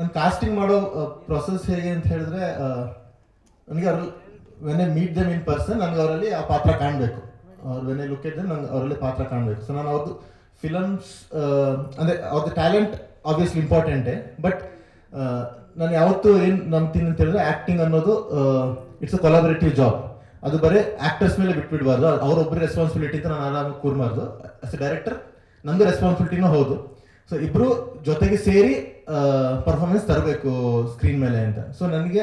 ನಾನು ಕಾಸ್ಟಿಂಗ್ ಮಾಡೋ ಪ್ರೊಸೆಸ್ ಹೇಗೆ ಅಂತ ಹೇಳಿದ್ರೆ ನನಗೆ ಅವ್ರು when I meet them in person ನನಗೆ ಅವರಲ್ಲಿ ಆ ಪಾತ್ರ ಕಾಣಬೇಕು. ಅವ್ರು ವೆನ್ ಐ ಲುಕ್ ಎಟ್ ನಂಗೆ ಅವರಲ್ಲಿ ಪಾತ್ರ ಕಾಣಬೇಕು. ಸೊ ನಾನು ಅವ್ರದ್ದು ಫಿಲಮ್ಸ್ ಅಂದರೆ ಅವ್ರದ್ದು ಟ್ಯಾಲೆಂಟ್ ಆಬ್ವಿಯಸ್ಲಿ ಇಂಪಾರ್ಟೆಂಟೇ ಬಟ್ ನಾನು ಯಾವತ್ತೂ ಏನು ನಂಬ್ತೀನಿ ಅಂತ ಹೇಳಿದ್ರೆ ಆ್ಯಕ್ಟಿಂಗ್ ಅನ್ನೋದು ಇಟ್ಸ್ ಅ ಕೊಲಾಬರೇಟಿವ್ ಜಾಬ್ ಅದು ಬರೀ ಆಕ್ಟರ್ಸ್ ಮೇಲೆ ಬಿಟ್ಬಿಡ್ಬಾರ್ದು. ಅವರೊಬ್ಬರ ರೆಸ್ಪಾನ್ಸಿಬಿಲಿಟಿ ಅಂತ ನಾನು ಆರಾಮಾಗಿ ಕೂರ್ಬಾರ್ದು. ಆಸ್ ಎ ಡೈರೆಕ್ಟರ್ ನಂದು ರೆಸ್ಪಾನ್ಸಿಬಿಲಿಟಿನೂ ಹೌದು. ಸೊ ಇಬ್ರು ಜೊತೆಗೆ ಸೇರಿ ಪರ್ಫಾರ್ಮೆನ್ಸ್ ತರಬೇಕು ಸ್ಕ್ರೀನ್ ಮೇಲೆ ಅಂತ. ಸೊ ನನಗೆ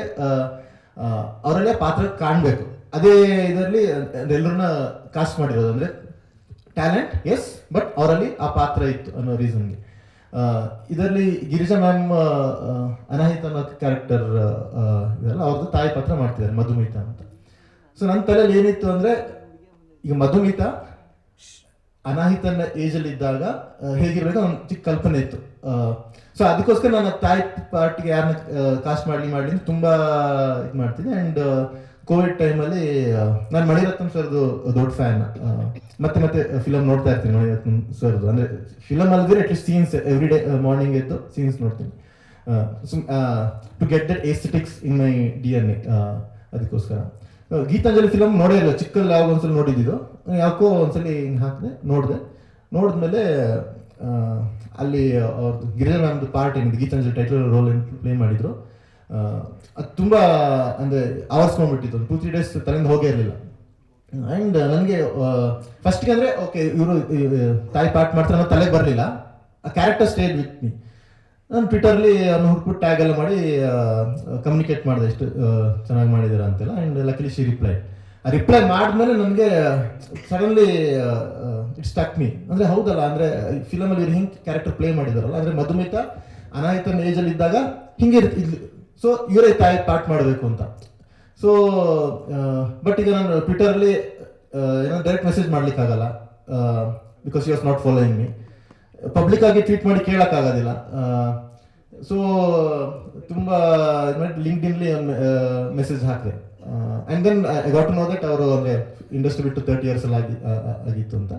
ಅವರಲ್ಲೇ ಪಾತ್ರ ಕಾಣಬೇಕು. ಅದೇ ಇದರಲ್ಲಿ, ಎಲ್ಲರನ್ನ ಕಾಸ್ಟ್ ಮಾಡಿರೋದು ಅಂದ್ರೆ ಟ್ಯಾಲೆಂಟ್ ಎಸ್ ಬಟ್ ಅವರಲ್ಲಿ ಆ ಪಾತ್ರ ಇತ್ತು ಅನ್ನೋ ರೀಸನ್ಗೆ ಇದರಲ್ಲಿ ಗಿರಿಜಾ ಮ್ಯಾಮ್ ಅನಾಹಿತ ಅನ್ನೋ ಕ್ಯಾರೆಕ್ಟರ್ ಇದೆಲ್ಲ ಅವ್ರದ್ದು ತಾಯಿ ಪಾತ್ರ ಮಾಡ್ತಿದ್ದಾರೆ, ಮಧುಮಿತಾ ಅಂತ. ಸೊ ನನ್ನ ತಲೆಯಲ್ಲಿ ಏನಿತ್ತು ಅಂದ್ರೆ, ಈಗ ಮಧುಮಿತಾ ಅನಾಹಿತನ ಏಜ್ ಅಲ್ಲಿ ಇದ್ದಾಗ ಹೇಗಿರ್ಬೇಕು ಒಂದು ಚಿಕ್ಕ ಕಲ್ಪನೆ ಇತ್ತು. ಸೊ ಅದಕ್ಕೋಸ್ಕರ ನಾನು ತಾಯಿ ಪಾರ್ಟಿಗೆ ಯಾರನ್ನ ಕಾಸ್ಟ್ ಮಾಡಲಿ ಮಾಡಲಿ ತುಂಬಾ ಇದು ಮಾಡ್ತೀನಿ ಅಂಡ್ ಕೋವಿಡ್ ಟೈಮಲ್ಲಿ ನಾನು ಮಣಿರತ್ನಂ ಸರ್ದು ದೊಡ್ಡ ಫ್ಯಾನ್ ಮತ್ತೆ ಮತ್ತೆ ಫಿಲಮ್ ನೋಡ್ತಾ ಇರ್ತೀನಿ ಮಣಿರತ್ನಂ ಸರ್ದು ಅಂದ್ರೆ film at at least scenes every day morning ಎದ್ದು ಸೀನ್ಸ್ ನೋಡ್ತೀನಿ. To get that aesthetics in my D N A ಅದಕ್ಕೋಸ್ಕರ. ಗೀತಾಂಜಲಿ ಫಿಲಮ್ ನೋಡೇ ಇಲ್ಲ ಚಿಕ್ಕಲ್ಲಿ ಯಾವ ಒಂದ್ಸಲ ನೋಡಿದ್ದು ಯಾಕೋ ಒಂದ್ಸಲಿ ಹಿಂಗೆ ಹಾಕಿದೆ, ನೋಡಿದೆ. ನೋಡಿದ್ಮೇಲೆ ಅಲ್ಲಿ ಅವ್ರದ್ದು ಗಿರಿಜಾ ಮ್ಯಾಮ್ದು ಪಾರ್ಟ್ ಏನಿದೆ, ಗೀತಾಂಜಲಿ ಟೈಟಲ್ ರೋಲ್ ಪ್ಲೇ ಮಾಡಿದ್ರು. ಅದು ತುಂಬ, ಅಂದರೆ ಒಂದು ಟೂ ತ್ರೀ ಡೇಸ್ ತಲೆಯಿಂದ ಹೋಗೇ ಇರಲಿಲ್ಲ. ಆ್ಯಂಡ್ ನನಗೆ ಫಸ್ಟ್ಗೆ ಅಂದರೆ ಓಕೆ ಇವರು ತಾಯಿ ಪಾರ್ಟ್ ಮಾಡ್ತಾರೆ ಅನ್ನೋ ತಲೆಗೆ ಬರಲಿಲ್ಲ. ಆ ಕ್ಯಾರೆಕ್ಟರ್ ಸ್ಟೇಡ್ ವಿತ್ ಮೀ ನಾನು ಟ್ವಿಟರ್ಲಿ ಅವ್ನು ಹುಡ್ಬಿಟ್ಟು ಟ್ಯಾಗ್ ಎಲ್ಲ ಮಾಡಿ ಕಮ್ಯುನಿಕೇಟ್ ಮಾಡಿದೆ ಎಷ್ಟು ಚೆನ್ನಾಗಿ ಮಾಡಿದ್ದೀರಾ ಅಂತೆಲ್ಲ. ಆ್ಯಂಡ್ ಲಕ್ಲಿ ಶಿ ರಿಪ್ಲೈ ಆ ರಿಪ್ಲೈ ಮಾಡಿದ್ಮೇಲೆ ನನಗೆ ಸಡನ್ಲಿ ಇಟ್ಸ್ ಟಕ್ ಮೀ ಅಂದರೆ ಹೌದಲ್ಲ, ಅಂದರೆ ಫಿಲಮಲ್ಲಿ ಇವ್ರು ಹಿಂಗೆ ಕ್ಯಾರೆಕ್ಟರ್ ಪ್ಲೇ ಮಾಡಿದಾರಲ್ಲ, ಅಂದರೆ ಮಧುಮಿತ ಅನಾಹಿತನ ಏಜಲ್ಲಿ ಇದ್ದಾಗ ಹಿಂಗೆ ಇಲ್ಲಿ ಸೊ ಇವರೇ ತಾಯಿ ಪಾರ್ಟ್ ಮಾಡಬೇಕು ಅಂತ. ಸೊ ಬಟ್ ಈಗ ನಾನು ಟ್ವಿಟರ್ಲಿ ಏನೋ direct message ಮಾಡ್ಲಿಕ್ಕಾಗಲ್ಲ because you was not following me public ಆಗಿ ಟ್ವೀಟ್ ಮಾಡಿ ಕೇಳಕ್ಕಾಗೋದಿಲ್ಲ. ಸೊ ತುಂಬ ಲಿಂಕ್ ಇನ್ಲಿ ಮೆಸೇಜ್ ಹಾಕಿದೆ. And then I got know that ಅವರು ಅಂದರೆ ಇಂಡಸ್ಟ್ರಿ ಬಿಟ್ಟು ತರ್ಟಿ ಇಯರ್ಸ್ ಎಲ್ಲ ಆಗಿ ಆಗಿತ್ತು ಅಂತ.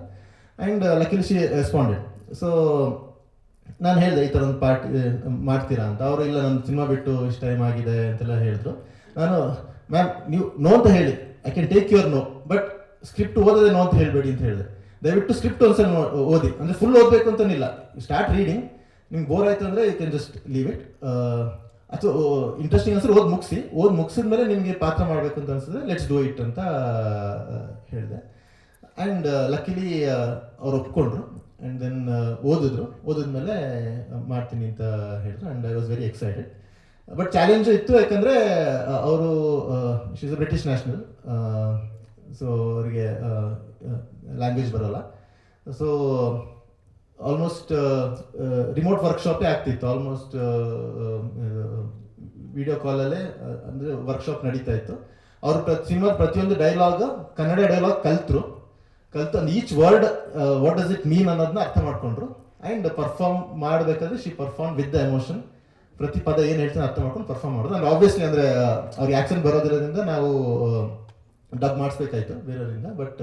And luckily she responded so ನಾನು ಹೇಳಿದೆ, ಈ ಥರ ಒಂದು ಪಾರ್ಟಿ ಮಾಡ್ತೀರಾ ಅಂತ. ಅವರು, ಇಲ್ಲ ನನ್ನ ಸಿನಿಮಾ ಬಿಟ್ಟು ಇಷ್ಟು ಟೈಮ್ ಆಗಿದೆ ಅಂತೆಲ್ಲ ಹೇಳಿದ್ರು. ನಾನು ಮ್ಯಾಮ್ ನೀವು ನೋ ಅಂತ ಹೇಳಿ. I can take your no but script ಓದೋದೇ no ಅಂತ ಹೇಳಬೇಡಿ ಅಂತ ಹೇಳಿದೆ. ದಯವಿಟ್ಟು ಸ್ಕ್ರಿಪ್ಟ್ ಒಂದ್ಸಲ ಓದಿ. ಅಂದರೆ ಫುಲ್ ಓದಬೇಕು ಅಂತನಿಲ್ಲ. ಸ್ಟಾರ್ಟ್ ರೀಡಿಂಗ್ ನಿಮ್ಗೆ ಬೋರ್ ಆಯ್ತು ಅಂದರೆ you can just leave it ಅಥವಾ ಇಂಟ್ರೆಸ್ಟಿಂಗ್ ಅನ್ಸರ್ ಓದ್ ಮುಗಿಸಿ. ಓದ್ ಮುಗಿಸಿದ ಮೇಲೆ ನಿಮಗೆ ಪಾತ್ರ ಮಾಡಬೇಕು ಅಂತ ಅನ್ಸಿದ್ರೆ ಲೆಟ್ಸ್ ಡೂ ಇಟ್ ಅಂತ ಹೇಳಿದೆ. ಆ್ಯಂಡ್ ಲಕ್ಕಿಲಿ ಅವ್ರು ಒಪ್ಕೊಂಡ್ರು. ಆ್ಯಂಡ್ ದೆನ್ ಓದಿದ್ರು. ಓದಿದ್ಮೇಲೆ ಮಾಡ್ತೀನಿ ಅಂತ ಹೇಳಿದ್ರು. And I was very excited but challenge ಇತ್ತು ಯಾಕಂದರೆ ಅವರು she's a British national so ಅವರಿಗೆ ಲ್ಯಾಂಗ್ವೇಜ್ ಬರೋಲ್ಲ. ಸೊ ಆಲ್ಮೋಸ್ಟ್ ರಿಮೋಟ್ ವರ್ಕ್ಶಾಪೇ ಆಗ್ತಿತ್ತು. ಆಲ್ಮೋಸ್ಟ್ ವಿಡಿಯೋ ಕಾಲಲ್ಲೇ ಅಂದರೆ ವರ್ಕ್ಶಾಪ್ ನಡೀತಾ ಇತ್ತು. ಅವರು ಪ್ರತಿ ಸಿನಿಮಾದ ಪ್ರತಿಯೊಂದು ಡೈಲಾಗ್ ಕನ್ನಡ ಡೈಲಾಗ್ ಕಲ್ತರು. ಕಲ್ತು ಅಂದ್ರೆ each word what does it mean ಅನ್ನೋದನ್ನ ಅರ್ಥ ಮಾಡ್ಕೊಂಡ್ರು. ಆ್ಯಂಡ್ ಪರ್ಫಾರ್ಮ್ ಮಾಡಬೇಕಾದ್ರೆ she perform with the emotion ಪ್ರತಿ ಪದ ಏನು ಹೇಳ್ತೀನಿ ಅರ್ಥ ಮಾಡ್ಕೊಂಡು ಪರ್ಫಾರ್ಮ್ ಮಾಡೋದು. ಆ್ಯಂಡ್ ಆಬ್ವಿಯಸ್ಲಿ ಅಂದರೆ, ಅವ್ರಿಗೆ ಆ್ಯಕ್ಷನ್ ಬರೋದಿರೋದ್ರಿಂದ ನಾವು ಡಬ್ ಮಾಡಿಸ್ಬೇಕಾಯ್ತು ಬೇರೆಯವರಿಂದ. ಬಟ್